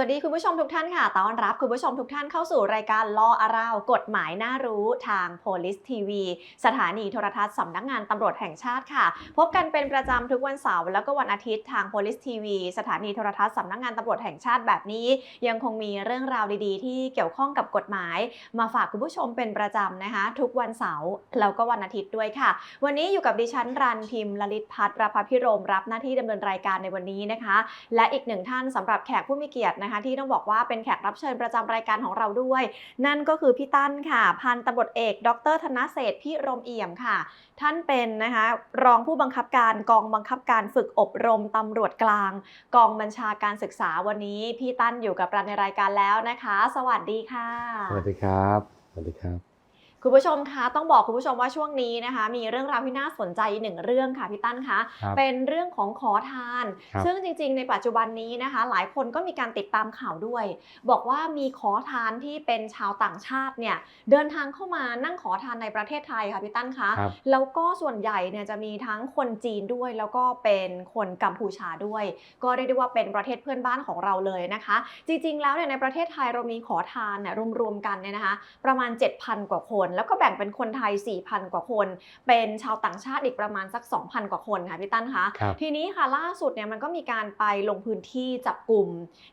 วัสดีคุณผู้ชมทุกท่านค่ะ ต้อนรับคุณผู้ชมทุกท่านเข้าสู่รายการล่ออาราวกฎหมายน่ารู้ทาง Police TV สถานีโทรทัศน์สำนักงานตำรวจแห่งชาติค่ะ พบกันเป็นประจำทุกวันเสาร์แล้วก็วันอาทิตย์ทาง Police TV สถานีโทรทัศน์สำนักงานตำรวจแห่งชาติแบบนี้ ยังคงมีเรื่องราวดีๆ ที่เกี่ยวข้องกับกฎหมาย มาฝากคุณผู้ชมเป็นประจำนะคะ ทุกวันเสาร์แล้วก็วันอาทิตย์ด้วยค่ะ วันนี้อยู่กับดิฉันรันพิมพ์ลลิตพัฒน์ประพพิรมรับหน้าที่ดำเนินรายการในวันนี้นะคะ และอีกหนึ่งท่านสำหรับแขกผู้มีเกียรตินะคะที่ต้องบอกว่าเป็นแขกรับเชิญประจำรายการของเราด้วย นั่นก็คือพี่ตั้นค่ะ พันตำรวจเอก ดรธนเศรษพิรมเอี่ยมค่ะ ท่านเป็นนะคะรองผู้บังคับการกองบังคับการฝึกอบรมตำรวจกลาง กองบัญชาการศึกษาวันนี้พี่ตั้นอยู่กับเราในรายการแล้วนะคะ สวัสดีค่ะ สวัสดีครับ สวัสดีครับ คุณผู้ชมคะต้องบอกคุณผู้ชมว่าช่วงนี้นะคะ มีเรื่องราวที่น่าสนใจหนึ่งเรื่องค่ะพี่ตั้นคะครับเป็นเรื่องของขอทาน ครับซึ่งจริงๆ ในปัจจุบันนี้นะคะ หลายคนก็มีการติดตามข่าวด้วย บอกว่ามีขอทานที่เป็นชาวต่างชาติเนี่ยเดินทางเข้ามานั่งขอทานในประเทศไทยค่ะพี่ตั้นคะครับ แล้วก็ส่วนใหญ่เนี่ยจะมีทั้งคนจีนด้วย แล้วก็เป็นคนกัมพูชาด้วย ก็เรียกได้ว่าเป็นประเทศเพื่อนบ้านของเราเลยนะคะ จริงๆ แล้วเนี่ยในประเทศไทยเรามีขอทานเนี่ยรวมๆกันเนี่ยนะคะ ประมาณ 7,000 กว่าคนแล้วก็แบ่งเป็นคนไทย 4,000 กว่าคน เป็นชาวต่างชาติอีกประมาณสัก 2,000 กว่าคนค่ะพี่ตั้นคะครับทีนี้ค่ะล่าสุดเนี่ยมันก็มีการไปลงพื้นที่จับกลุ่ม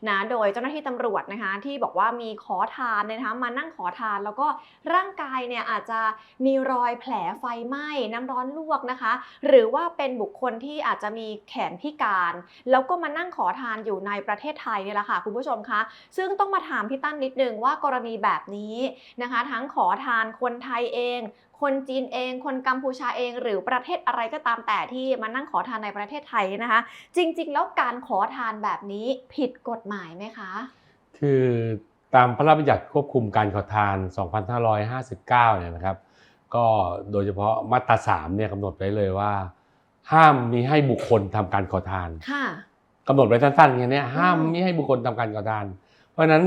นะโดยเจ้าหน้าที่ตำรวจนะคะที่บอกว่ามีขอทานเนี่ยนะคะมานั่งขอทานแล้วก็ร่างกายเนี่ยอาจจะมีรอยแผลไฟไหม้น้ำร้อนลวกนะคะ หรือว่าเป็นบุคคลที่อาจจะมีแขนพิการ แล้วก็มานั่งขอทานอยู่ในประเทศไทยเนี่ยแหละค่ะคุณผู้ชมคะซึ่งต้องมาถามพี่ตั้นนิดนึงว่ากรณีแบบนี้นะคะ ทั้งขอทานคนไทยเอง คนจีนเอง คนกัมพูชาเอง หรือประเทศอะไรก็ตามแต่ที่มานั่งขอทานในประเทศไทยนะคะ จริง ๆ แล้วการขอทานแบบนี้ผิดกฎหมายไหมคะ คือตามพระราชบัญญัติควบคุมการขอทาน 2559 เนี่ยนะครับ ก็โดยเฉพาะมาตรา3เนี่ยกำหนดไว้เลยว่า ห้ามมีให้บุคคลทำการขอทาน ค่ะกำหนดไว้สั้นๆแค่เนี้ยห้ามอืมมิให้บุคคลทำการขอทาน เพราะฉะนั้น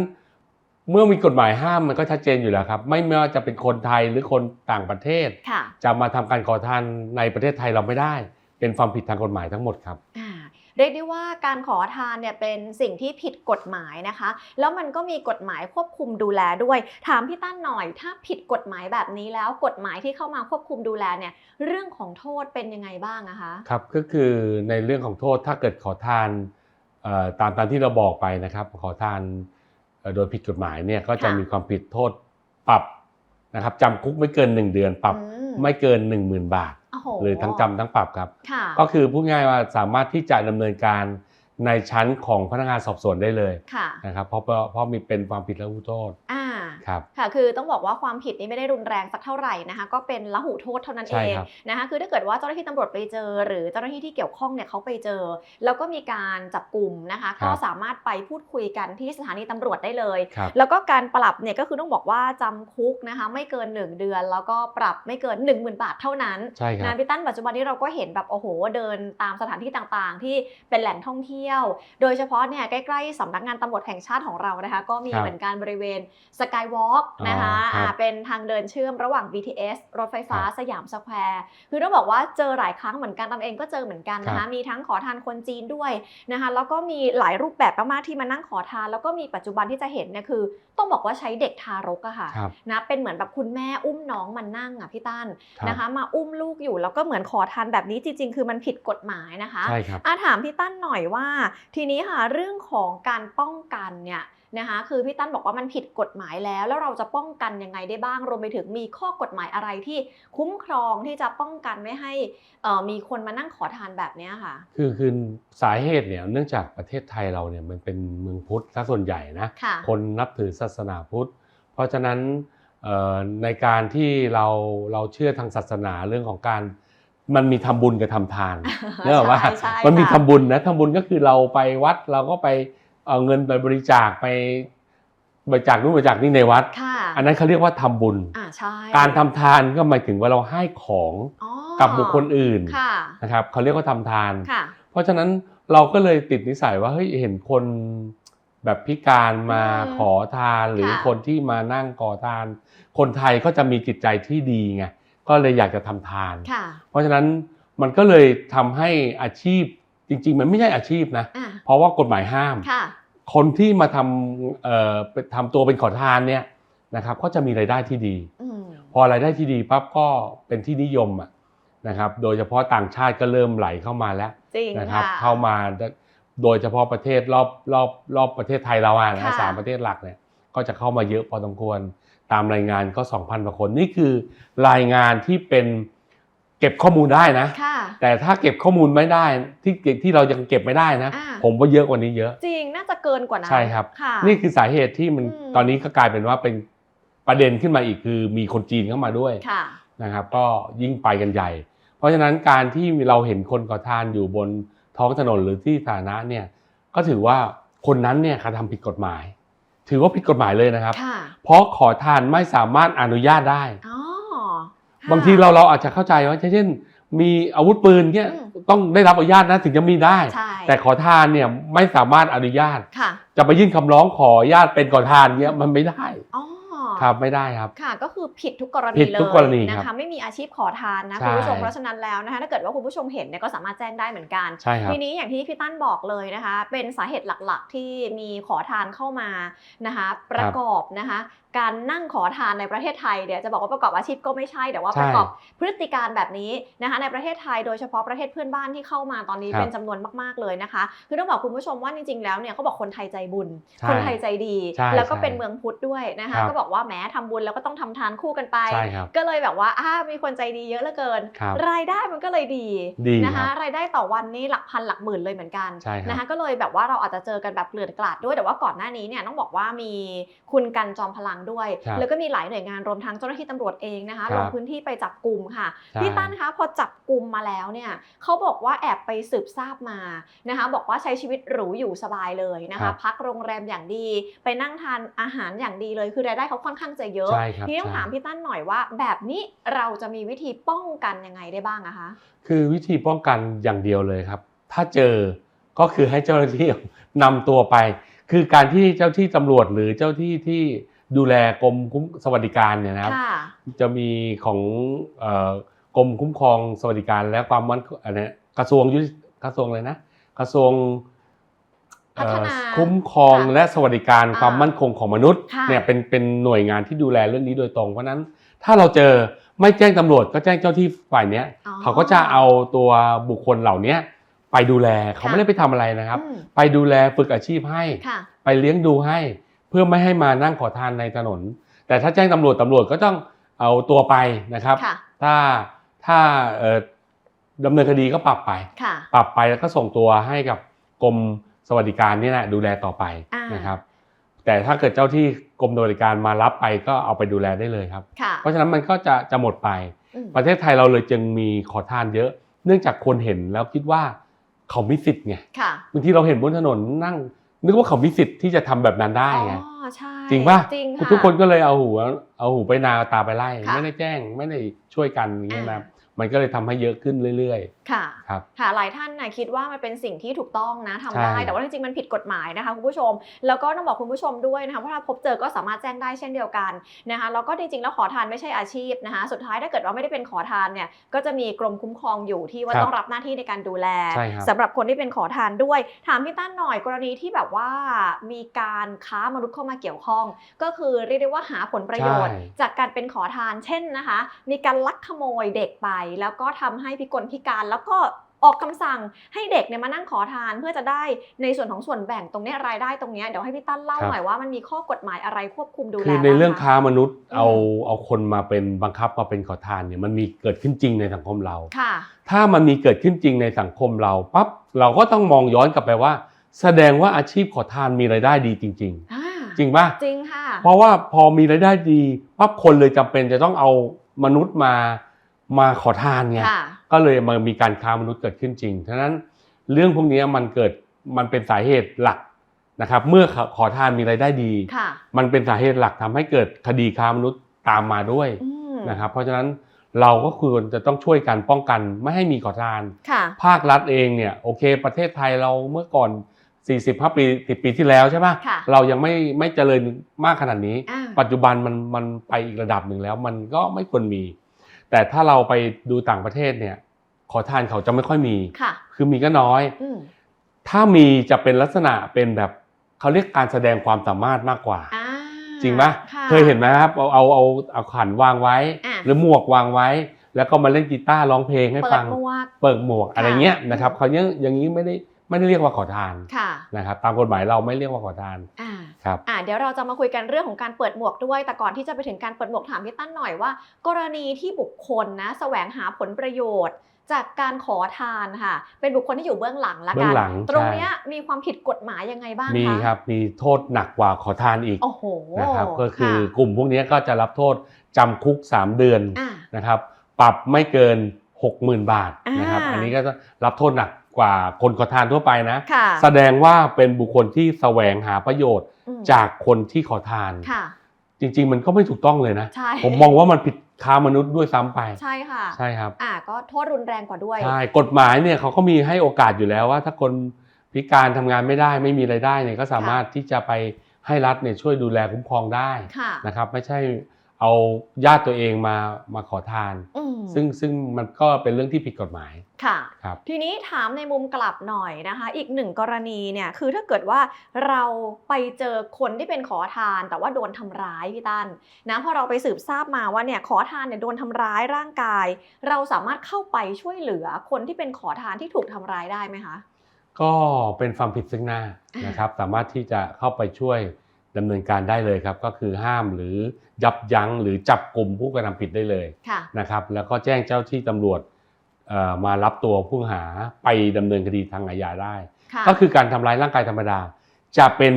เมื่อมีกฎหมายห้ามมันก็ชัดเจนอยู่แล้วครับไม่ไม่ว่าจะเป็นคนไทยหรือคนต่างประเทศ ค่ะจะมาทำการขอทานในประเทศไทยเราไม่ได้ เป็นความผิดทางกฎหมายทั้งหมดครับ อ่าเรียกได้ว่าการขอทานเนี่ยเป็นสิ่งที่ผิดกฎหมายนะคะ แล้วมันก็มีกฎหมายควบคุมดูแลด้วย ถามพี่ตั้นหน่อย ถ้าผิดกฎหมายแบบนี้แล้วกฎหมายที่เข้ามาควบคุมดูแลเนี่ยเรื่องของโทษเป็นยังไงบ้างอะคะ ครับก็คือในเรื่องของโทษถ้าเกิดขอทานเอ่อตามตามที่เราบอกไปนะครับ ขอทานเอ่อ โดยผิดกฎหมายเนี่ยก็จะค่ะมีความผิดโทษปรับนะครับจำคุกไม่เกิน 1 เดือนปรับอืมไม่เกิน 10,000 บาทโอ้โหหรือทั้งจำทั้งปรับครับค่ะก็คือพูดง่ายว่าสามารถที่จะดำเนินการ ในชั้นของพนักงานสอบสวนได้เลยค่ะนะครับเพราะเพราะเพราะมีเป็นความผิดและหูโทษอ่าครับค่ะคือต้องบอกว่าความผิดนี้ไม่ได้รุนแรงสักเท่าไหร่นะคะก็เป็นละหูโทษเท่านั้นใช่เองครับนะคะคือถ้าเกิดว่าเจ้าหน้าที่ตำรวจไปเจอ หรือเจ้าหน้าที่ที่เกี่ยวข้องเนี่ยเขาไปเจอ แล้วก็มีการจับกลุ่มนะคะครับก็สามารถไปพูดคุยกันที่สถานีตำรวจได้เลยครับแล้วก็การปรับเนี่ยก็คือต้องบอกว่าจำคุกนะคะไม่เกิน 1 เดือน แล้วก็ปรับไม่เกิน 1 0,000 บาทเท่านั้นใช่ครับนะพี่ตั้นปัจจุบันนี้เราก็เห็นแบบโอ้โหเดินตามสถานที่ต่างๆ ที่เป็นแหล่งท่องเที่ยวโดยเฉพาะเนี่ยใกล้ๆสำนักงานตำรวจแห่งชาติของเรานะคะ ก็มีครับเหมือนกันบริเวณสกายวอล์กนะคะอ๋อครับอ่าเป็นทางเดินเชื่อมระหว่าง BTS รถไฟฟ้าครับสยามสแควร์คือต้องบอกว่าเจอหลายครั้งเหมือนกันตันเองก็เจอเหมือนกันนะครัคะบมีทั้งขอทานคนจีนด้วยนะคะแล้วก็มีหลายรูปแบบมากๆที่มานั่งขอทาน แล้วก็มีปัจจุบันที่จะเห็นเนี่ยคือ ต้องบอกว่าใช้เด็กทารกอะค่ะครับนะเป็นเหมือนแบบคุณแม่อุ้มน้องมานั่งอะพี่ตั้นครับนะคะ มาอุ้มลูกอยู่แล้วก็เหมือนขอทานแบบนี้จริง ๆ คือมันผิดกฎหมายนะคะใช่ครับอาถามพี่ตั้นหน่อยว่าทีนี้ค่ะเรื่องของการป้องกันเนี่ยนะคะคือพี่ตั้นบอกว่ามันผิดกฎหมายแล้ว แล้วเราจะป้องกันยังไงได้บ้าง รวมไปถึงมีข้อกฎหมายอะไรที่คุ้มครองที่จะป้องกันไม่ให้เอ่อมีคนมานั่งขอทานแบบเนี้ยค่ะ คือคือสาเหตุเนี่ยเนื่องจากประเทศไทยเราเนี่ยมันเป็นเมืองพุทธซะส่วนใหญ่นะค่ะคนนับถือศาสนาพุทธ เพราะฉะนั้นเอ่อในการที่เราเราเชื่อทางศาสนาเรื่องของการ มันมีทำบุญกับทำทานเนื่องว่าใช่ใช่มันมีค่ะทำบุญนะทำบุญก็คือเราไปวัดเราก็ไปเอาเงินไปบริจาคไปบริจาคนู่นบริจาคนี่ในวัดค่ะอันนั้นเขาเรียกว่าทำบุญอ่าใช่การทำทานก็หมายถึงว่าเราให้ของอ๋อกับบุคคลอื่นค่ะนะครับเขาเรียกว่าทำทานค่ะเพราะฉะนั้นเราก็เลยติดนิสัยว่าเฮ้ยเห็นคนแบบพิการมาอืมขอทานหรือค่ะคนที่มานั่งขอทาน คนไทยก็จะมีจิตใจที่ดีไง ก็เลยอยากจะทำทานค่ะเพราะฉะนั้นมันก็เลยทำให้อาชีพจริง ๆ มันไม่ใช่อาชีพนะอ่าเพราะว่ากฎหมายห้ามค่ะคนที่มาทำเอ่อเป็นทำตัวเป็นขอทานเนี่ยนะครับก็จะมีรายได้ที่ดีอืมพอรายได้ที่ดีปั๊บก็เป็นที่นิยมอะนะครับ โดยเฉพาะต่างชาติก็เริ่มไหลเข้ามาแล้วจริงนะครับค่ะเข้ามาโดยเฉพาะประเทศรอบรอบรอบประเทศไทยเราอะนะค่ะสามประเทศหลักเนี่ยก็จะเข้ามาเยอะพอสมควร ตามรายงานก็ 2,000กว่าคนนี่คือรายงานที่เป็นเก็บข้อมูลได้นะ ค่ะ แต่ถ้าเก็บข้อมูลไม่ได้ที่เก็บที่เรายังเก็บไม่ได้นะ อ่า ผมว่าเยอะกว่านี้เยอะ จริงน่าจะเกินกว่านั้นใช่ครับ ค่ะ นี่คือสาเหตุที่มันอืม ตอนนี้ก็กลายเป็นว่าเป็นประเด็นขึ้นมาอีกคือมีคนจีนเข้ามาด้วยค่ะ นะครับ ก็ยิ่งไปกันใหญ่ เพราะฉะนั้นการที่เราเห็นคนขอทานอยู่บนท้องถนนหรือที่สาธารณะเนี่ยก็ถือว่าคนนั้นเนี่ยกระทำผิดกฎหมาย ถือว่าผิดกฎหมายเลยนะครับ ค่ะเพราะขอทานไม่สามารถอนุญาตได้ อ๋อค่ะ บางทีเราเราอาจจะเข้าใจว่าเช่น มีอาวุธปืนเนี่ยอืม ต้องได้รับอนุญาตนะถึงจะมีได้ ใช่แต่ขอทานเนี่ยไม่สามารถอนุญาต ค่ะจะไปยื่นคำร้องขออนุญาตเป็นขอทานเนี่ยมันไม่ได้ อ๋อ ครับไม่ได้ครับ ค่ะก็คือผิดทุกกรณีผิดเลยทุกกรณีนะครับคะไม่มีอาชีพขอทานนะใช่คุณผู้ชมเพราะฉะนั้นแล้วนะคะถ้าเกิดว่าคุณผู้ชมเห็นเนี่ยก็สามารถแจ้งได้เหมือนกัน ใช่ครับทีนี้อย่างที่พี่ตั้นบอกเลยนะคะ เป็นสาเหตุหลักๆ ที่มีขอทานเข้ามานะคะประกอบนะคะ การนั่งขอทานในประเทศไทยเดี๋ยวจะบอกว่าประกอบอาชีพก็ไม่ใช่แต่ว่าใช่ประกอบพฤติการแบบนี้นะคะ ในประเทศไทยโดยเฉพาะประเทศเพื่อนบ้านที่เข้ามาตอนนี้ครับเป็นจำนวนมากๆเลยนะคะ คือต้องบอกคุณผู้ชมว่าจริงๆแล้วเนี่ยเขาบอกคนไทยใจบุญ ใช่คนไทยใจดี ใช่แล้วก็ใช่ เป็นเมืองพุทธด้วยนะคะครับก็บอกว่าแหม้ทำบุญแล้วก็ต้องทำทานคู่กันไปใช่ครับก็เลยแบบว่าอ่ามีคนใจดีเยอะเหลือเกินครับรายได้มันก็เลยดีดีนะครัคะบรายได้ต่อวันนี่หลักพันหลักหมื่นเลยเหมือนกันใช่ครับนะคะก็เลยแบบว่าเราอาจจะเจอกันแบบเกลื่อนกลาดด้วยแต่ว่าก่อนหน้านี้เนี่ยต้องบอกว่ามีคุณกันจอมพลังด้วยครับแล้วก็มีหลายหน่วยงานรวมทั้งเจ้าหน้าที่ตำรวจเองนะคะครับลงพื้นที่ไปจับกลุ่มค่ะใช่พี่ตั้นคะพอจับกลุ่มมาแล้วเนี่ยเขาบอกว่าแอบไปสืบทราบมานะคะบอกว่าใช้ชีวิตหรูอยู่สบายเลยนะครัคะบพักโรงแรมอย่างดี ไปนั่งทานอาหารอย่างดีเลยคือรายได้เขาค่อนข้างจะเยอะใช่ครับทีนี้ต้องใช่ ถามพี่ตั้นหน่อยว่า แบบนี้เราจะมีวิธีป้องกันยังไงได้บ้างอะคะ คือวิธีป้องกันอย่างเดียวเลยครับ ถ้าเจอก็คือให้เจ้าหน้าที่ นำตัวไป คือการที่เจ้าที่ตำรวจหรือเจ้าที่ที่ดูแลกรมคุ้มสวัสดิการเนี่ยนะครับ ค่ะ จะมีของเอ่อกรมคุ้มครองสวัสดิการและความมั่นอันเนี้ยกระทรวงยุติกระทรวงเลยนะ กระทรวง พัฒนาเอ่อคุ้มครองค่ะและสวัสดิการอ่าความมั่นคงของมนุษย์ค่ะเนี่ยเป็นเป็นหน่วยงานที่ดูแลเรื่องนี้โดยตรงเพราะฉะนั้น ถ้าเราเจอไม่แจ้งตำรวจก็แจ้งเจ้าที่ฝ่ายเนี้ยอ๋อเขาก็จะเอาตัวบุคคลเหล่าเนี้ยไปดูแลเขาค่ะไม่ได้ไปทำอะไรนะครับอืมไปดูแลฝึกอาชีพให้ค่ะไปเลี้ยงดูให้ เพื่อไม่ให้มานั่งขอทานในถนน แต่ถ้าแจ้งตำรวจตำรวจก็ต้องเอาตัวไปนะครับค่ะถ้าถ้าเอ่อดำเนินคดีก็ปรับไปค่ะปรับไปแล้วก็ส่งตัวให้กับกรมส วัสดิการนี่แหละดูแลต่อไปอ่านนะครับ แต่ถ้าเกิดเจ้าที่กรมสวัสดิการมารับไปก็เอาไปดูแลได้เลยครับค่ะเพราะฉะนั้นมันก็จะจะหมดไปอืมประเทศไทยเราเลยจึงมีขอทานเยอะ เนื่องจากคนเห็นแล้วคิดว่าเขามีสิทธิ์ไงค่ะบางทีเราเห็นบนถนนนั่ง นึกว่าเขามีสิทธิ์ที่จะทำแบบนั้นได้อ๋ไงอใช่จริงป่ะจริงค่ะทุกคนก็เลยเอาหูเอาหูไปนาเอาตาไปไล่ค่ะไม่ได้แจ้งไม่ได้ช่วยกันอย่างเงี้ยอ่านะ มันก็เลยทำให้เยอะขึ้นเรื่อยค่ะๆครับค่ะหลายท่านนะคิดว่ามันเป็นสิ่งที่ถูกต้องนะทำใช่ได้ แต่ว่าจริงๆมันผิดกฎหมายนะคะคุณผู้ชม แล้วก็ต้องบอกคุณผู้ชมด้วยนะคะว่าถ้าพบเจอก็สามารถแจ้งได้เช่นเดียวกันนะคะแล้วก็จริงๆแล้วขอทานไม่ใช่อาชีพนะคะสุดท้ายถ้าเกิดว่าไม่ได้เป็นขอทานเนี่ยก็จะมีกรมคุ้มครองอยู่ที่ว่าครับต้องรับหน้าที่ในการดูแลใช่ครับสำหรับคนที่เป็นขอทานด้วย ถามพี่ตั้นหน่อยกรณีที่แบบว่ามีการค้ามนุษย์เข้ามาเกี่ยวข้อง ก็คือเรียกได้ว่าหาผลประโยชน์ใช่จากการเป็นขอทานเช่นนะคะ มีการลักขโมยเด็กไปแล้วก็ทำให้พิกลพิการแล้วก็ออกคำสั่งให้เด็กเนี่ยมานั่งขอทานเพื่อจะได้ในส่วนของส่วนแบ่งตรงเนี้ยรายได้ตรงเนี้ยเดี๋ยวให้พี่ตั้นเล่าครับหน่อยว่ามันมีข้อกฎหมายอะไรควบคุมดูแลคือในเรื่องบ้ค้ามนุษย์อืมเอาเอาคนมาเป็นบังคับมาเป็นขอทานเนี่ยมันมีเกิดขึ้นจริงในสังคมเราค่ะถ้ามันมีเกิดขึ้นจริงในสังคมเราปั๊บเราก็ต้องมองย้อนกลับไปว่า แสดงว่าอาชีพขอทานมีรายได้ดีจริงอ่าๆจริงป่ะจริงค่ะเพราะว่าพอมีรายได้ดีปั๊บคนเลยจำเป็นจะต้องเอามนุษย์มา มาขอทานไงค่ะก็เลยมันมีการค้ามนุษย์เกิดขึ้นจริงฉะนั้นเรื่องพวกนี้มันเกิดมันเป็นสาเหตุหลักนะครับเมื่อขอขอทานมีรายได้ดีค่ะมันเป็นสาเหตุหลักทำให้เกิดคดีค้ามนุษย์ตามมาด้วยอืมนะครับเพราะฉะนั้นเราก็ควรจะต้องช่วยกันป้องกันไม่ให้มีขอทานค่ะภาครัฐเองเนี่ยโอเค ประเทศไทยเราเมื่อก่อน45ปี 10 ปีที่แล้วใช่ปะค่ะเรายังไม่ไม่เจริญมากขนาดนี้อ่าปัจจุบันมันมันไปอีกระดับหนึ่งแล้ว มันก็ไม่ควรมี แต่ถ้าเราไปดูต่างประเทศเนี่ย ขอทานเขาจะไม่ค่อยมีค่ะคือมีก็น้อย อืมถ้ามีจะเป็นลักษณะเป็นแบบเขาเรียกการแสดงความสามารถมากกว่า อ่าจริงไหมค่ะเคยเห็นไหมครับเอาเอาเอาเอาขันวางไว้ อะ หรือหมวกวางไว้ แล้วก็มาเล่นกีตาร์ร้องเพลงให้เปิฟัดง หมวก เปิดหมวกอะไรเงี้ยนะครับอืมเขายังอย่างนี้ไม่ได้ ไม่ได้เรียกว่าขอทานค่ะนะครับตามกฎหมายเราไม่เรียกว่าขอทานอ่าครับอ่าเดี๋ยวเราจะมาคุยกันเรื่องของการเปิดหมวกด้วย แต่ก่อนที่จะไปถึงการเปิดหมวกถามพี่ตั้นหน่อยว่า กรณีที่บุคคลนะแสวงหาผลประโยชน์ จากการขอทานค่ะ เป็นบุคคลที่อยู่เบื้องหลังละเบื้กัอนงหลังตรงใช่เนี้ยมีความผิดกฎหมายยังไงบ้างคะมีครับมีโทษหนักกว่าขอทานอีกโอ้โหนะครับก็คือค่ะกลุ่มพวกนี้ก็จะรับโทษจำคุก 3 เดือนอ่านะครับ ปรับไม่เกิน 60,000 บาทนะครับอ่าอันนี้ก็จะรับโทษหนัก กว่าคนขอทานทั่วไปนะค่ะแสดงว่าเป็นบุคคลที่แสวงหาประโยชน์อืมจากคนที่ขอทานค่ะจริง ๆ มันก็ไม่ถูกต้องเลยนะใช่ผมมองว่ามันผิดค้ามนุษย์ด้วยซ้ำไป ใช่ค่ะ ใช่ครับอ่าก็โทษรุนแรงกว่าด้วย ใช่ กฎหมายเนี่ยเขาก็มีให้โอกาสอยู่แล้วว่า ถ้าคนพิการทำงานไม่ได้ไม่มีรายได้เนี่ยก็สามารถที่จะไปให้รัฐเนี่ยช่วยดูแลคุ้มครองได้ค่ะนะครับ ไม่ใช่ เอาญาติตัวเองมามาขอทาน อืมซึ่งซึ่งมันก็เป็นเรื่องที่ผิดกฎหมายค่ะ ครับ ทีนี้ถามในมุมกลับหน่อยนะคะ อีกหนึ่งกรณีเนี่ยคือถ้าเกิดว่าเราไปเจอคนที่เป็นขอทาน แต่ว่าโดนทำร้ายพี่ตั้นนะพอเราไปสืบทราบมาว่าเนี่ยขอทานเนี่ยโดนทำร้ายร่างกาย เราสามารถเข้าไปช่วยเหลือคนที่เป็นขอทานที่ถูกทำร้ายได้ไหมคะ ก็เป็นความผิดซึ่งหน้าอ่านนะครับ สามารถที่จะเข้าไปช่วย ดำเนินการได้เลยครับ ก็คือห้ามหรือยับยั้งหรือจับกลุ่มผู้กระทำผิดได้เลยค่ะนะครับแล้วก็แจ้งเจ้าที่ตำรวจเอ่อมารับตัวผู้ต้องหาไปดำเนินคดีทางอาญาได้ค่ะก็คือการทำร้ายร่างกายธรรมดา จะเป็น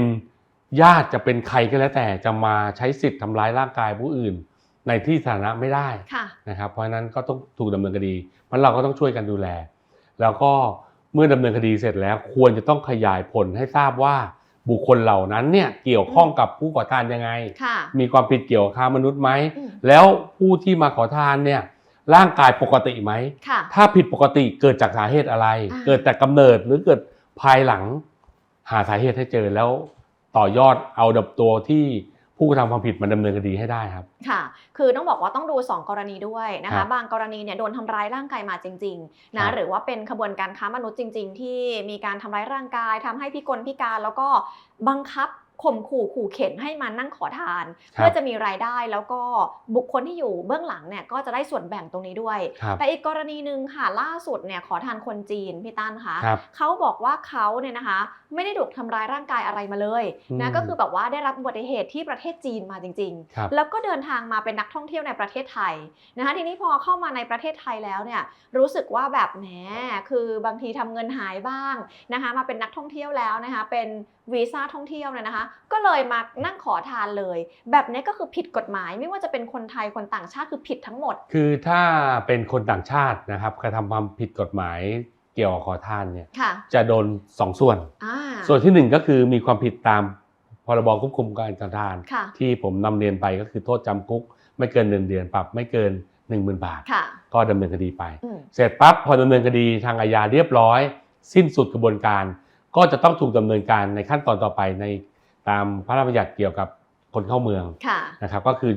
ญาติจะเป็นใครก็แล้วแต่จะมาใช้สิทธิ์ทำร้ายร่างกายผู้อื่น ในที่สาธารณะไม่ได้ค่ะนะครับ เพราะฉะนั้นก็ต้องถูกดำเนินคดีมันเราก็ต้องช่วยกันดูแล แล้วก็เมื่อดำเนินคดีเสร็จแล้ว ควรจะต้องขยายผลให้ทราบว่า บุคคลเหล่านั้นเนี่ยเกี่ยวข้องกับผู้ก่อทานยังไงค่ะมีความผิดเกี่ยวกับค้ามนุษย์ไหมอืมแล้วผู้ที่มาขอทานเนี่ยร่างกายปกติไหมค่ะถ้าผิดปกติเกิดจากสาเหตุอะไรอ่าเกิดแต่กำเนิดหรือเกิดภายหลัง หาสาเหตุให้เจอแล้วต่อยอดเอาดับตัวที่ ผู้กระทำความผิดมาดำเนินคดีให้ได้ครับ ค่ะ คือต้องบอกว่าต้องดู 2 กรณีด้วยนะครัคะบบางกรณีเนี่ยโดนทำร้ายร่างกายมาจริงๆครันะบหรือว่าเป็นขบวนการค้ามนุษย์จริง ๆ ที่มีการทำร้ายร่างกายทำให้พิกลพิการแล้วก็บังคับข่มขู่ขู่เข็นให้มานั่งขอทานครับเพื่อจะมีรายได้แล้วก็บุคคลที่อยู่เบื้องหลังเนี่ยก็จะได้ส่วนแบ่งตรงนี้ด้วยครับแต่อีกกรณีหนึ่งค่ะล่าสุดเนี่ยขอทานคนจีนพี่ตั้นคะครับเขาบอกว่าเขาเนี่ยนะคะ ไม่ได้ถูกทำร้ายร่างกายอะไรมาเลยอืนะมก็คือแบบว่าได้รับอุบัติเหตุที่ประเทศจีนมาจริงๆครับแล้วก็เดินทางมาเป็นนักท่องเที่ยวในประเทศไทยนะคะทีนี้พอเข้ามาในประเทศไทยแล้วเนี่ยรู้สึกว่าแบบแหมคือบางทีทำเงินหายบ้างนะคะมาเป็นนักท่องเที่ยวแล้วนะคะเป็นวีซ่าท่องเที่ยวเนี่ยนะคะ ก็เลยมานั่งขอทานเลย แบบนี้ก็คือผิดกฎหมาย ไม่ว่าจะเป็นคนไทยคนต่างชาติคือผิดทั้งหมด คือถ้าเป็นคนต่างชาตินะครับกระทำความผิดกฎหมาย เกี่ยวกับขอทานเนี่ยค่ะจะโดนสองส่วน อ่า ส่วนที่หนึ่งก็คือมีความผิดตามพรบควบคุมการกระทาน ค่ะ ที่ผมนำเรียนไปก็คือโทษจำคุก ไม่เกินหนึ่งเดือนปรับไม่เกิน 1 0,000 บาท ค่ะก็ดำเนินคดีไป อืมเสร็จปั๊บพอดำเนินคดีทางอาญาเรียบร้อย สิ้นสุดกระบวนการ ก็จะต้องถูกดำเนินการในขั้นตอนต่อไปในตามพระราชบัญญัติเกี่ยวกับคนเข้าเมืองค่ะ นะครับก็คือ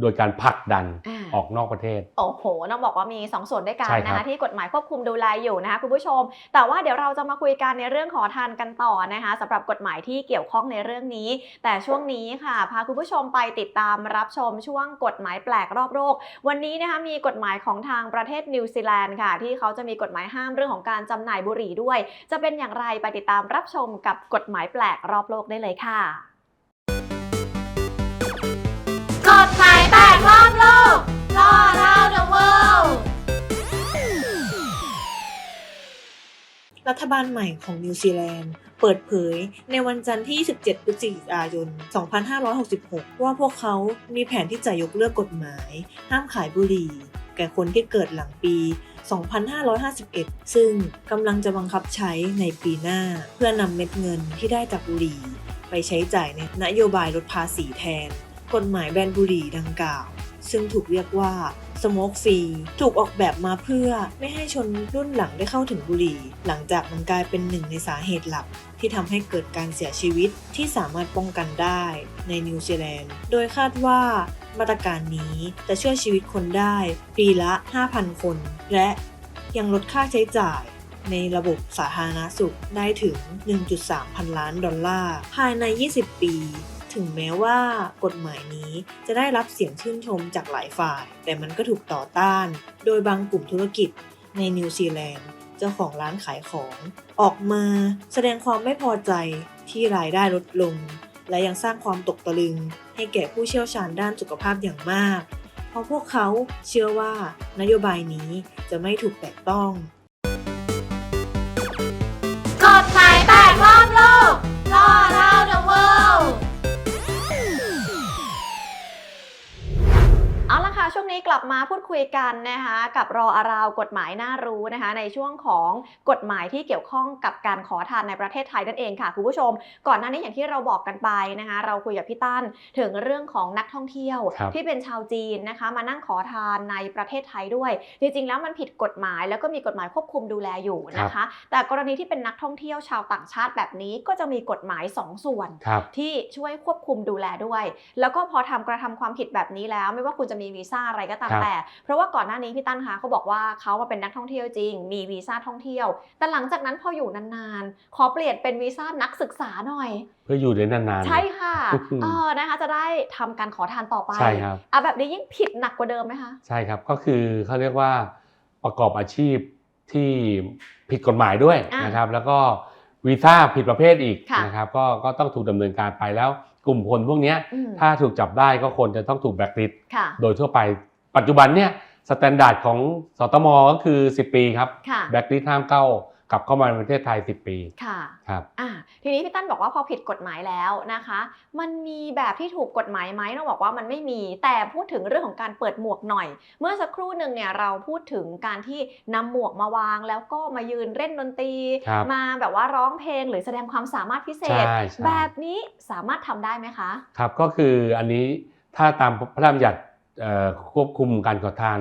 โดยการผลักดันอ่าออกนอกประเทศ โอ้โห ต้องบอกว่ามี 2 ส่วนด้วยกันใช่ครับนะคะที่กฎหมายควบคุมดูแลอยู่นะคะคุณผู้ชม แต่ว่าเดี๋ยวเราจะมาคุยกันในเรื่องขอทานกันต่อนะคะสำหรับกฎหมายที่เกี่ยวข้องในเรื่องนี้ แต่ช่วงนี้ค่ะ พาคุณผู้ชมไปติดตามรับชมช่วงกฎหมายแปลกรอบโลก วันนี้นะคะมีกฎหมายของทางประเทศนิวซีแลนด์ค่ะ ที่เขาจะมีกฎหมายห้ามเรื่องของการจำหน่ายบุหรี่ด้วย จะเป็นอย่างไรไปติดตามรับชมกับกฎหมายแปลกรอบโลกได้เลยค่ะ รัฐบาลใหม่ของนิวซีแลนด์เปิดเผยในวันจันทร์ที่27พฤศจิกายน 2566 ว่าพวกเขามีแผนที่จะยกเลิกกฎหมาย ห้ามขายบุหรี่ แก่คนที่เกิดหลังปี 2551 ซึ่งกำลังจะบังคับใช้ในปีหน้า เพื่อนำเม็ดเงินที่ได้จากบุหรี่ ไปใช้จ่ายในนโยบายลดภาษีแทน กฎหมายแบนบุหรี่ดังกล่าว ซึ่งถูกเรียกว่า Smoke Free ถูกออกแบบมาเพื่อไม่ให้ชนรุ่นหลังได้เข้าถึงบุหรี่ หลังจากมันกลายเป็นหนึ่งในสาเหตุหลัก ที่ทำให้เกิดการเสียชีวิตที่สามารถป้องกันได้ในนิวซีแลนด์ โดยคาดว่ามาตรการนี้จะช่วยชีวิตคนได้ ปีละ 5,000 คน และยังลดค่าใช้จ่ายในระบบสาธารณสุขได้ถึง 1.3 พันล้านดอลลาร์ ภายใน 20 ปี ถึงแม้ว่ากฎหมายนี้จะได้รับเสียงชื่นชมจากหลายฝ่าย แต่มันก็ถูกต่อต้าน โดยบางกลุ่มธุรกิจในนิวซีแลนด์เจ้าของร้านขายของ ออกมาแสดงความไม่พอใจที่รายได้ลดลง และยังสร้างความตกตะลึง ให้แก่ผู้เชี่ยวชาญด้านสุขภาพอย่างมาก เพราะพวกเขาเชื่อว่านโยบายนี้จะไม่ถูกแตะต้องกฎหมาย นี้กลับมาพูดคุยกันนะคะกับรออาราวกฎหมายน่ารู้นะคะ ในช่วงของกฎหมายที่เกี่ยวข้องกับการขอทานในประเทศไทยนั่นเองค่ะคุณผู้ชม ก่อนหน้านี้อย่างที่เราบอกกันไปนะคะ เราคุยกับพี่ตั้นถึงเรื่องของนักท่องเที่ยวครับที่เป็นชาวจีนนะคะ มานั่งขอทานในประเทศไทยด้วย จริงๆ แล้วมันผิดกฎหมายแล้วก็มีกฎหมายควบคุมดูแลอยู่นะคะ แต่กรณีที่เป็นนักท่องเที่ยวชาวต่างชาติแบบนี้ก็จะมีกฎหมายสองส่วนครับที่ช่วยควบคุมดูแลด้วย แล้วก็พอทำกระทำความผิดแบบนี้แล้ว ไม่ว่าคุณจะมีวีซ่าอะไรก็ตามครับแต่ เพราะว่าก่อนหน้านี้พี่ตั้นคะเขาบอกว่าเขามาเป็นนักท่องเที่ยวจริง มีวีซ่าท่องเที่ยว แต่หลังจากนั้นพออยู่นานๆ ขอเปลี่ยนเป็นวีซ่านักศึกษาหน่อย เพื่ออยู่ได้นานๆ ใช่ค่ะอืมเออนะคะจะได้ทำการขอทานต่อไปใช่ครับอะแบบนี้ยิ่งผิดหนักกว่าเดิมไหมคะใช่ครับก็คือเขาเรียกว่าประกอบอาชีพที่ผิดกฎหมายด้วยอะนะครับ แล้วก็วีซ่าผิดประเภทอีกค่ะนะครับก็ก็ต้องถูกดำเนินการไปแล้วกลุ่มคนพวกเนี้ยอืมถ้าถูกจับได้ก็ควรจะต้องถูกแบล็คลิสต์ค่ะโดยทั่วไป ปัจจุบันเนี่ยสแตนดาร์ดของสตมก็คือ 10 ปีครับค่ะแบล็คลิสต์ห้ามเข้ากลับเข้ามาในประเทศไทย 10 ปีค่ะครับอะทีนี้พี่ตั้นบอกว่าพอผิดกฎหมายแล้วนะคะ มันมีแบบที่ถูกกฎหมายไหมต้องบอกว่ามันไม่มีแต่พูดถึงเรื่องของการเปิดหมวกหน่อย เมื่อสักครู่หนึ่งเนี่ยเราพูดถึงการที่นำหมวกมาวาง แล้วก็มายืนเล่นดนตรีครับมาแบบว่าร้องเพลงหรือแสดงความสามารถพิเศษใช่ใช่แบบนี้สามารถทำได้ไหมคะ ครับก็คืออันนี้ถ้าตามพระราชบัญญัติเอ่อ ควบคุมการขอทาน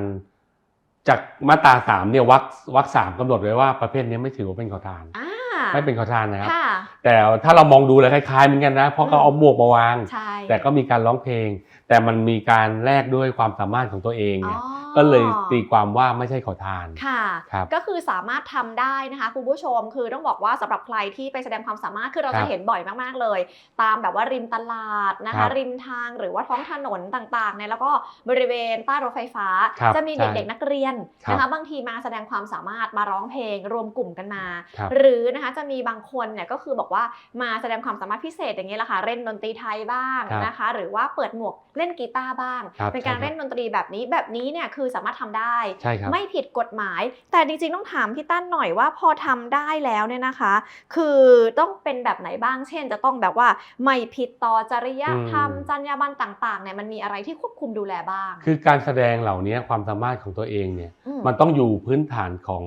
จากมาตราสามเนี่ยวักวักสามกำหนดไว้ว่าประเภทนี้ไม่ถือว่าเป็นขอทาน อ่า ไม่เป็นขอทานนะครับค่ะแต่ถ้าเรามองดูแล้วคล้ายๆเหมือนกันนะ เพราะเขาอืมเอาหมวกมาวางใช่แต่ก็มีการร้องเพลง แต่มันมีการแลกด้วยความสามารถของตัวเองอ๋อเนี่ยก็เลยตีความว่าไม่ใช่ขอทานค่ะครับก็คือสามารถทำได้นะคะคุณผู้ชมคือต้องบอกว่าสำหรับใครที่ไปแสดงความสามารถคือเราครัจะบเห็นบ่อยมากๆเลย ตามแบบว่าริมตลาดนะครัคะบริมทางหรือว่าท้องถนนต่างๆเนี่ยแล้วก็บริเวณใต้รถไฟฟ้าครับจะมีใช่เด็กๆนักเรียนครับนะคะบางทีมาแสดงความสามารถมาร้องเพลงรวมกลุ่มกันมาครับหรือนะคะจะมีบางคนเนี่ยก็คือบอกว่ามาแสดงความสามารถพิเศษอย่างนี้แหละค่ะเล่นดนตรีไทยบ้างครับนะคะ หรือว่าเปิดหมวกเล่นกีตาร์บ้างครับเป็นการใช่ครับเล่นดนตรีแบบนี้แบบนี้เนี่ยคือสามารถทำได้ใช่ครับไม่ผิดกฎหมาย แต่จริงๆต้องถามพี่ตั้นหน่อยว่าพอทำได้แล้วเนี่ยนะคะ คือต้องเป็นแบบไหนบ้างเช่น จะต้องแบบว่าไม่ผิดต่อจริยธรรมอืมจรรยาบรรณต่างๆเนี่ยมันมีอะไรที่ควบคุมดูแลบ้าง คือการแสดงเหล่านี้ความสามารถของตัวเองเนี่ยอืมันต้องอยู่พื้นฐานของ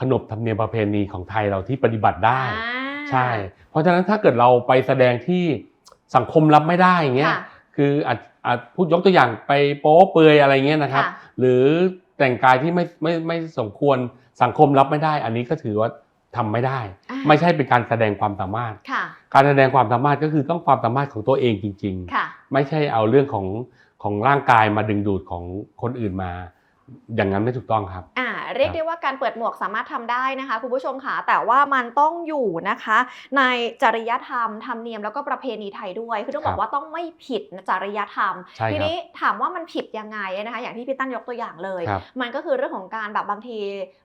ขนบธรรมเนียมประเพณีของไทยเราที่ปฏิบัติได้อ่าใช่ เพราะฉะนั้นถ้าเกิดเราไปแสดงที่สังคมรับไม่ได้อย่างเงี้ยค่ะคืออาจอาจพูดยกตัวอย่างไปโป๊เปลือยอะไรเงี้ยนะครับค่ะหรือแต่งกายที่ไม่ไม่ไม่สมควรสังคมรับไม่ได้ อันนี้ก็ถือว่าทำไม่ได้อ่าไม่ใช่เป็นการแสดงความสามารถค่ะการแสดงความสามารถก็คือต้องความสามารถของตัวเองจริงค่ะๆไม่ใช่เอาเรื่องของของร่างกายมาดึงดูดของคนอื่นมา อย่างนั้นไม่ถูกต้องครับ อ่า เรียกได้ว่าการเปิดหมวกสามารถทำได้นะคะคุณผู้ชมค่ะ แต่ว่ามันต้องอยู่นะคะ ในจริยธรรมธรรมเนียมแล้วก็ประเพณีไทยด้วย คือต้องบอครักบว่าต้องไม่ผิดจริยธรรมใช่ครับทีนี้ถามว่ามันผิดยังไงนะคะ อย่างที่พี่ตั้นยกตัวอย่างเลยครับมันก็คือเรื่องของการแบบบางที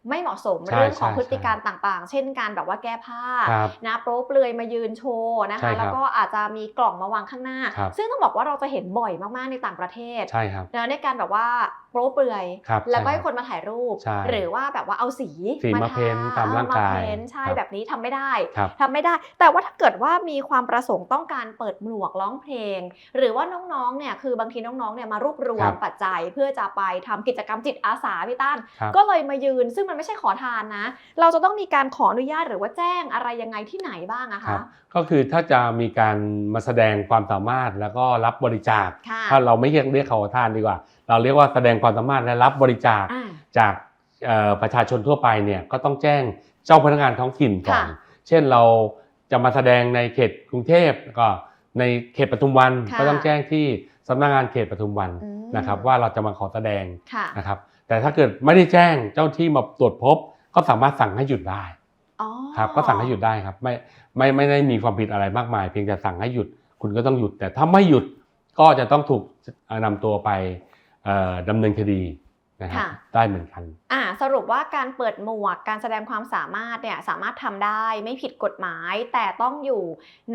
ไม่เหมาะสมใช่เรื่องของใช่พฤติการต่างๆ เช่นการแบบว่าแก้ผ้าครับนะโป๊เปลือยมายืนโชว์นะใช่คะครับแล้วก็อาจจะมีกล่องมาวางข้างหน้าครับซึ่งต้องบอกว่าเราจะเห็นบ่อยมากๆในต่างประเทศใช่ครับนะในการแบบว่าโป๊เปลือยครับแล้วก็ใช่ให้ครับคนมาถ่ายรูปใช่หรือว่าแบบว่าเอาสีสีมาเพ้นท์ตามร่างกายเอมเพ้นท์ใช่ครับแบบนี้ทำไม่ได้ครับทำไม่ได้ แต่ว่าถ้าเกิดว่ามีความประสงค์ต้องการเปิดหมวกร้องเพลง หรือว่าน้องๆเนี่ยคือบางทีน้องๆเนี่ยมารวบรวครัมบปัจจัยเพื่อจะไปทำกิจกรรมจิตอาสาพี่ตั้นครับก็เลยมายืนซึ่งมันไม่ใช่ขอทานนะ เราจะต้องมีการขออนุญาตหรือว่าแจ้งอะไรยังไงที่ไหนบ้างอะครัคะบก็คือถ้าจะมีการมาแสดงความสามารถแล้วก็รับบริจาคค่ะถ้าเราไม่เรียกเรียกเขาทานดีกว่า เราเรียกว่าแสดงความสามารถและรับบริจาคอ่าจากเอ่อประชาชนทั่วไปเนี่ยก็ต้องแจ้งเจ้าพนักงานท้องถิ่นก่อนค่ะเช่นเราจะมาแสดงในเขตกรุงเทพก็ในเขตปทุมวันค่ะก็ต้องแจ้งที่สำนักงานเขตปทุมวันอืมนะครับ ว่าเราจะมาขอแสดงค่ะนะครับ แต่ถ้าเกิดไม่ได้แจ้งเจ้าที่มาตรวจพบ ก็สามารถสั่งให้หยุดได้อ๋อครับก็สั่งให้หยุดได้ครับไม่ไม่ไม่ได้มีความผิดอะไรมากมาย เพียงแต่สั่งให้หยุดคุณก็ต้องหยุด แต่ถ้าไม่หยุดก็จะต้องถูกนำตัวไปเอ่อ ดำเนินคดี นะครับค่ะได้เหมือนกันอ่าสรุปว่าการเปิดหมวกการแสดงความสามารถเนี่ยสามารถทำได้ไม่ผิดกฎหมาย แต่ต้องอยู่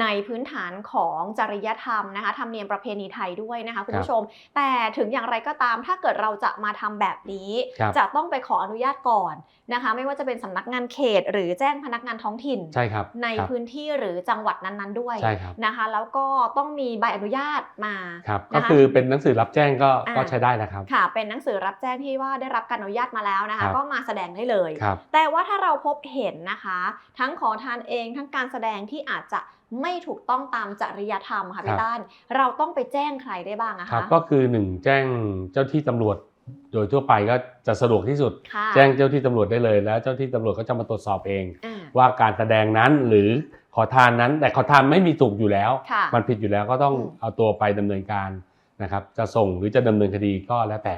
ในพื้นฐานของจริยธรรมนะคะธรรมเนียมประเพณีไทยด้วยนะคะคุณผู้ชม แต่ถึงอย่างไรก็ตามถ้าเกิดเราจะมาทำแบบนี้ครับจะต้องไปขออนุญาตก่อนนะคะ ไม่ว่าจะเป็นสำนักงานเขต หรือแจ้งพนักงานท้องถิ่นใช่ครับในครับพื้นที่หรือจังหวัดนั้นๆด้วยใช่ครับนะคะ แล้วก็ต้องมีใบอนุญาตมาครับนะคะก็คือเป็นหนังสือรับแจ้งก็อ่าก็ใช้ได้นะครับค่ะเป็นหนังสือรับแจ้งที่ว่าได้รับการอนุญาตมาแล้วนะครัคะบก็มาแสดงได้เลยครับแต่ว่าถ้าเราพบเห็นนะคะ ทั้งขอทานเองทั้งการแสดงที่อาจจะไม่ถูกต้องตามจริยธรรมค่ะครัพี่บต้านเราต้องไปแจ้งใครได้บ้างอะครัคะบก็คือหนึ่งแจ้งเจ้าที่ตำรวจโดยทั่วไปก็จะสะดวกที่สุดค่ะแจ้งเจ้าที่ตำรวจได้เลย แล้วเจ้าที่ตำรวจก็จะมาตรวจสอบเองอ่าว่าการแสดงนั้นหรือขอทานนั้น แต่ขอทานไม่มีถูกอยู่แล้วค่ะมันผิดอยู่แล้วก็ต้องอืมเอาตัวไปดำเนินการนะครับ จะส่งหรือจะดำเนินคดีก็แล้วแต่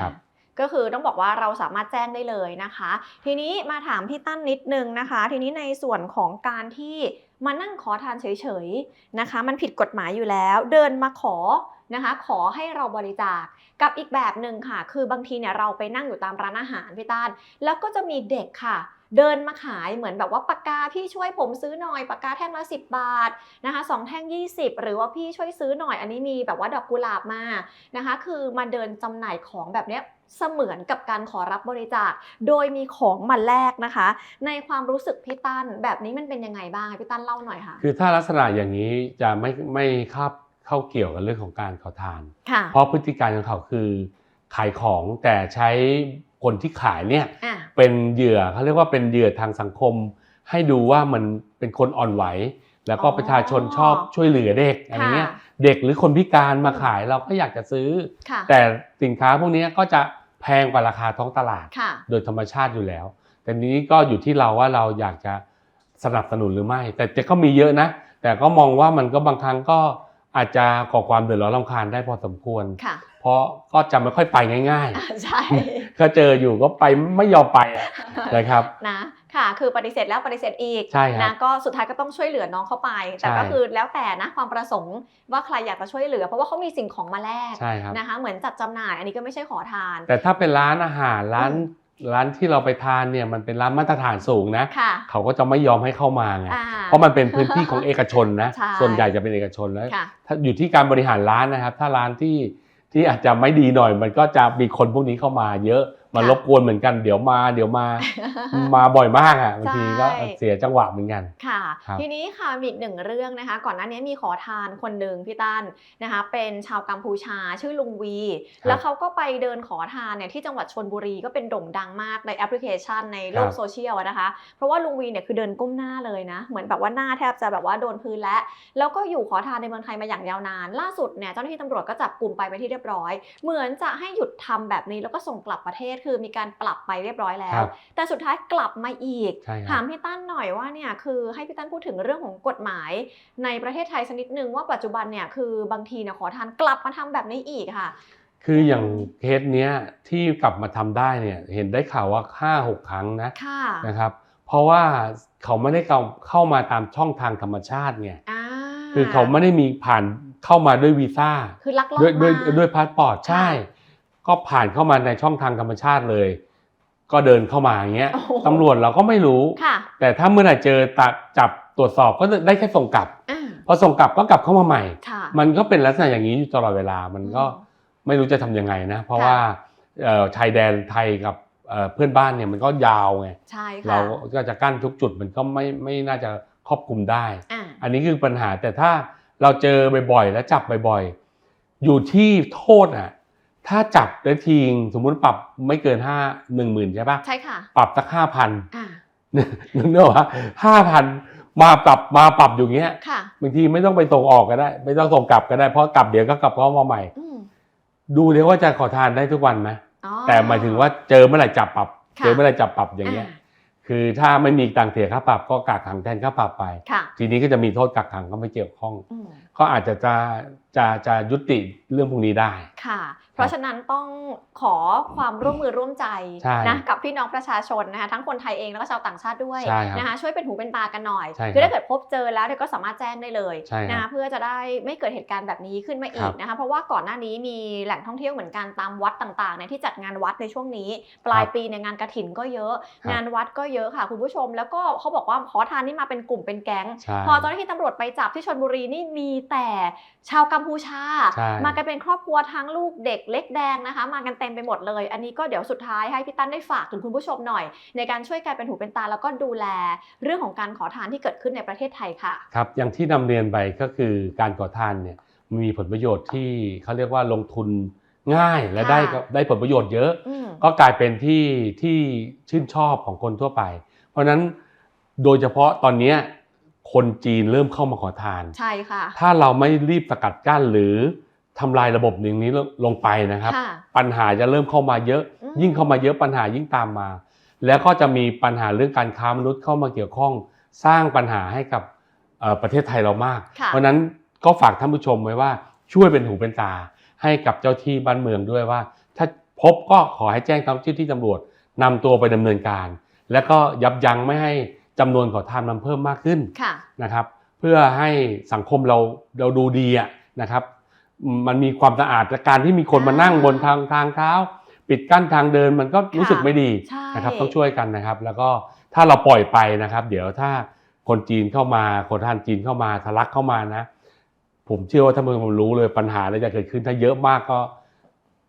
ครับอ่า ก็คือต้องบอกว่าเราสามารถแจ้งได้เลยนะคะ ทีนี้มาถามพี่ตั้นนิดนึงนะคะ ทีนี้ในส่วนของการที่มานั่งขอทานเฉยๆนะคะ มันผิดกฎหมายอยู่แล้ว เดินมาขอนะคะ ขอให้เราบริจาคกับอีกแบบหนึ่งค่ะ คือบางทีเนี่ยเราไปนั่งอยู่ตามร้านอาหารพี่ตั้นแล้วก็จะมีเด็กค่ะ เดินมาขายเหมือนแบบว่าปากกาพี่ช่วยผมซื้อหน่อยปากกาแท่งละ10 บาทนะคะสองแท่ง 20 หรือว่าพี่ช่วยซื้อหน่อย อันนี้มีแบบว่าดอกกุหลาบมานะคะ คือมาเดินจำหน่ายของแบบเนี้ยเสมือนกับการขอรับบริจาค โดยมีของมาแลกนะคะ ในความรู้สึกพี่ตั้นแบบนี้มันเป็นยังไงบ้างพี่ตั้นเล่าหน่อยค่ะ คือถ้าลักษณะอย่างนี้จะไม่ไม่เข้าเข้าเกี่ยวกับเรื่องของการขอทานค่ะเพราะพฤติการของเขาคือขายของแต่ใช้ คนที่ขายเนี่ยอะเป็นเหยื่อเขาเรียกว่าเป็นเหยื่อทางสังคม ให้ดูว่ามันเป็นคนอ่อนไหว แล้วก็อ๋อประชาชนชอบช่วยเหลือเด็กอะไรเงี้ยค่ะเด็กหรือคนพิการมาขายเราก็อยากจะซื้อค่ะแต่สินค้าพวกนี้ก็จะแพงกว่าราคาท้องตลาดค่ะโดยธรรมชาติอยู่แล้ว แต่นี้ก็อยู่ที่เราว่าเราอยากจะสนับสนุนหรือไม่ แต่จะก็มีเยอะนะ แต่ก็มองว่ามันก็บางครั้งก็อาจจะก่อความเดือดร้อนรำคาญได้พอสมควรค่ะ เพราะก็จะไม่ค่อยไปง่ายอะใช่ๆก็เจออยู่ก็ไปไม่ยอมไปอะนะครับนะค่ะ คือปฏิเสธแล้วปฏิเสธอีกใช่ครับนะก็สุดท้ายก็ต้องช่วยเหลือน้องเข้าไป แต่ใช่ก็คือแล้วแต่นะความประสงค์ว่าใครอยากจะช่วยเหลือ เพราะว่าเขามีสิ่งของมาแลกใช่ครับนะคะเหมือนจัดจำหน่ายอันนี้ก็ไม่ใช่ขอทาน แต่ถ้าเป็นร้านอาหารร้านอืมร้านที่เราไปทานเนี่ยมันเป็นร้านมาตรฐานสูงนะค่ะเขาก็จะไม่ยอมให้เข้ามาไงอ่เพราะมันเป็นพื้นที่ของเอกชนนะใช่ส่วนใหญ่จะเป็นเอกชนแล้วค่ะถ้าอยู่ที่การบริหารร้านนะครับ ถ้าร้านที่ ที่อาจจะไม่ดีหน่อย มันก็จะมีคนพวกนี้เข้ามาเยอะ มารบกวนเหมือนกันเดี๋ยวมาเดี๋ยวมามาบ่อยมากอะบางทีก็ใช่เสียจังหวะเหมือนกันค่ะครับทีนี้ค่ะมีอีกหนึ่งเรื่องนะคะ ก่อนหน้านี้มีขอทานคนหนึ่งพี่ตั้นนะคะ เป็นชาวกัมพูชาชื่อลุงวี แล้วเขาก็ไปเดินขอทานเนี่ยที่จังหวัดชนบุรีก็เป็นโด่งดังมากในแอปพลิเคชันในโลกครับโซเชียลอะนะคะ เพราะว่าลุงวีเนี่ยคือเดินก้มหน้าเลยนะ เหมือนแบบว่าหน้าแทบจะแบบว่าโดนพื้นแล้วแล้วก็อยู่ขอทานในเมืองไทยมาอย่างยาวนาน ล่าสุดเนี่ยเจ้าหน้าที่ตำรวจก็จับกลุ่มไปไปนที่เรียบร้อย เหมือนจะให้หยุดทำแบบนี้แล้วก็ส่งกลับประเทศคือมีการปรับไปเรียบร้อยแล้ควรับแต่สุดท้ายกลับมาอีก ใช่คถารัมบพี่ตั้นหน่อยว่าเนี่ยคือให้พี่ตั้นพูดถึงเรื่องของกฎหมาย ในประเทศไทยสักนิดนึงว่าปัจจุบันเนี่ยคือบางทีเนี่ยขอทานกลับมาทำแบบนี้อีกค่ะ คืออย่างเคสเนี้ยที่กลับมาทำได้เนี่ยเห็นได้ข่าวว่าห้าหกครั้งนะค่ะนะครับ เพราะว่าเขาไม่ได้เข้าเข้ามาตามช่องทางธรรมชาติไงอ่าคือเขาไม่ได้มีผ่านเข้ามาด้วยวีซ่าคือลักลอบด้วยด้วยมา ด้วยพาสปอร์ตใช่ ก็ผ่านเข้ามาในช่องทางธรรมชาติเลย ก็เดินเข้ามาอย่างเงี้ยโอ้โหตำรวจเราก็ไม่รู้ค่ะแต่ถ้าเมื่อไหร่เจอตัดจับตรวจสอบก็ได้แค่ส่งกลับอ่าพอส่งกลับก็กลับเข้ามาใหม่ค่ะมันก็เป็นลักษณะอย่างนี้อยู่ตลอดเวลามันก็อืมไม่รู้จะทำยังไงนะ เพราะค่ะว่าเอ่อชายแดนไทยกับเอ่อเพื่อนบ้านเนี่ยมันก็ยาวไงใช่ค่ะเราก็จะกั้นทุกจุดมันก็ไม่ไม่น่าจะครอบคลุมได้อ่าอันนี้คือปัญหาแต่ถ้าเราเจอบ่อยๆ แล้วจับบ่อยๆ อยู่ที่โทษอะ ถ้าจับได้ทีงสมมุติปรับไม่เกินห้าหนึ่งหมื่นใช่ปะใช่ค่ะ ปรับสักห้าพันอ่านึกเนกว่าห้าพันมาปรับมาปรับอยู่เงี้ยค่ะบางทีไม่ต้องไปส่งออกก็ได้ ไม่ต้องส่งกลับก็ได้เพราะกลับเดี๋ยวก็กลับเข้ามาใหม่อืมดูเดี๋ยวว่าจะขอทานได้ทุกวันไหมอ๋อแต่หมายถึงว่าเจอเมื่อไหร่จับปรับค่ะเจอเมื่อไหร่จับปรับอย่างเงี้ยอ่าคือถ้าไม่มีตังค์เสียค่าปรับก็กักขังแทนค่าปรับไปค่ะทีนี้ก็จะมีโทษกักขังก็ไม่เกี่ยวข้องอืมก็อาจจะจะจะจะยุติเรื่องพวกนี้ได้ค่ะ เพราะฉะนั้นต้องขอความร่วมมือร่วมใจใช่นะกับพี่น้องประชาชนนะคะทั้งคนไทยเองแล้วก็ชาวต่างชาติด้วยใช่ครับนะคะช่วยเป็นหูเป็นตากันหน่อยใช่ครับคือถ้าเกิดพบเจอแล้วเนี่ยก็สามารถแจ้งได้เลยใช่ครับนะคะเพื่อจะได้ไม่เกิดเหตุการณ์แบบนี้ขึ้นมาอีครักบนะคะเพราะว่าก่อนหน้านี้มีแหล่งท่องเที่ยวเหมือนกันตามวัดต่างๆเนี่ยที่จัดงานวัดในช่วงนี้ ปลายปีเนี่ยงานกระถินก็เยอะครับงานวัดก็เยอะค่ะคุณผู้ชม แล้วก็เขาบอกว่าขอทานนี่มาเป็นกลุ่มเป็นแก๊งใช่พอเจ้าหน้าที่ตำรวจไปจับที่ชลบุรีนี่มีแต่ชาวกัมพูชาใช่มากันเป็นครอบครัวทั้งลูกเด็กเล็กแดงนะคะ มากันเต็มไปหมดเลย อันนี้ก็เดี๋ยวสุดท้ายให้พี่ตั้นได้ฝากถึงคุณผู้ชมหน่อย ในการช่วยกันเป็นหูเป็นตาแล้วก็ดูแลเรื่องของการขอทานที่เกิดขึ้นในประเทศไทยค่ะ ครับ อย่างที่นำเรียนไปก็คือการก่อทานเนี่ยมีผลประโยชน์ที่เขาเรียกว่าลงทุนง่ายและค่ะได้ก็ได้ผลประโยชน์เยอะอืมก็กลายเป็นที่ที่ชื่นชอบของคนทั่วไป เพราะฉะนั้นโดยเฉพาะตอนเนี้ยคนจีนเริ่มเข้ามาขอทาน ใช่ค่ะ ถ้าเราไม่รีบสกัดกั้นหรือ ทำลายระบบหนึ่งนี้ลงไปนะครับค่ะปัญหาจะเริ่มเข้ามาเยอะอืมยิ่งเข้ามาเยอะปัญหายิ่งตามมา แล้วก็จะมีปัญหาเรื่องการค้ามนุษย์เข้ามาเกี่ยวข้อง สร้างปัญหาให้กับเอ่อประเทศไทยเรามากค่ะเพราะฉะนั้นก็ฝากท่านผู้ชมไว้ว่าช่วยเป็นหูเป็นตา ให้กับเจ้าที่บ้านเมืองด้วยว่า ถ้าพบก็ขอให้แจ้งเจ้าที่ที่ตำรวจนำตัวไปดำเนินการ แล้วก็ยับยั้งไม่ให้จำนวนขอทานมันเพิ่มมากขึ้นค่ะนะครับ เพื่อให้สังคมเราเราดูดีอะนะครับอื มมันมีความสะอาดและการที่มีคนมานั่งบนทางทางเท้า ปิดกั้นทางเดินมันก็รู้สึกไม่ดีใช่นะครับ ต้องช่วยกันนะครับ แล้วก็ถ้าเราปล่อยไปนะครับ เดี๋ยวถ้าคนจีนเข้ามาคนท่านจีนเข้ามาทะลักเข้ามานะ ผมเชื่อว่าท่านผู้ชมรู้เลยปัญหาอะไรจะเกิดขึ้นถ้าเยอะมากก็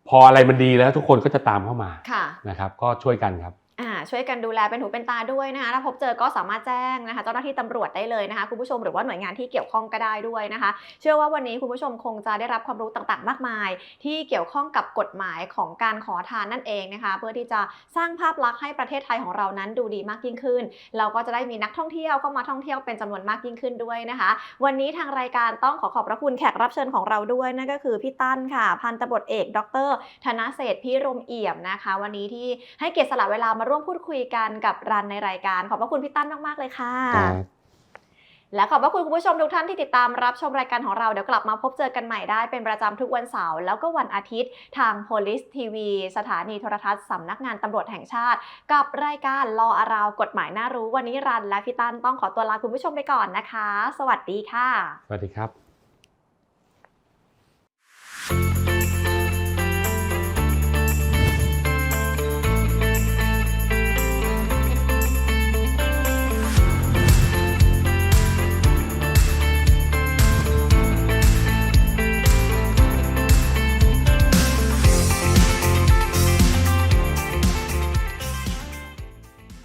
พออะไรมันดีแล้วทุกคนก็จะตามเข้ามาค่ะนะครับ ก็ช่วยกันครับอ่าช่วยกันดูแลเป็นหูเป็นตาด้วยนะคะถ้าพบเจอก็สามารถแจ้งนะคะ เจ้าหน้าที่ตำรวจได้เลยนะคะคุณผู้ชมหรือว่าหน่วยงานที่เกี่ยวข้องก็ได้ด้วยนะคะ เชื่อว่าวันนี้คุณผู้ชมคงจะได้รับความรู้ต่างๆ มากมาย ที่เกี่ยวข้องกับกฎหมายของการขอทานนั่นเองนะคะ เพื่อที่จะสร้างภาพลักษณ์ให้ประเทศไทยของเรานั้นดูดีมากยิ่งขึ้น เราก็จะได้มีนักท่องเที่ยวเข้ามาท่องเที่ยวเป็นจำนวนมากยิ่งขึ้นด้วยนะคะ วันนี้ทางรายการต้องขอขอบพระคุณแขกรับเชิญของเราด้วยนั่นก็คือพี่ตั้นค่ะ พันตำรวจเอก ดร ธนเศรษฐ์พิรมเอี่ยมนะคะ วันนี้ที่ให้เกียรติสละเวลามาร่วมพูดคุยกันกับรันในรายการ ขอบพระคุณพี่ตั้นมาก ๆ เลยค่ะ และขอบพระคุณคุณผู้ชมทุกท่านที่ติดตามรับชมรายการของเราเดี๋ยวกลับมาพบเจอกันใหม่ได้เป็นประจำทุกวันเสาร์แล้วก็วันอาทิตย์ทาง Police TV สถานีโทรทัศน์สำนักงานตำรวจแห่งชาติ กับรายการรออาราวกฎหมายน่ารู้วันนี้รันและพี่ตั้นต้องขอตัวลาคุณผู้ชมไปก่อนนะคะ สวัสดีค่ะ สวัสดีครับ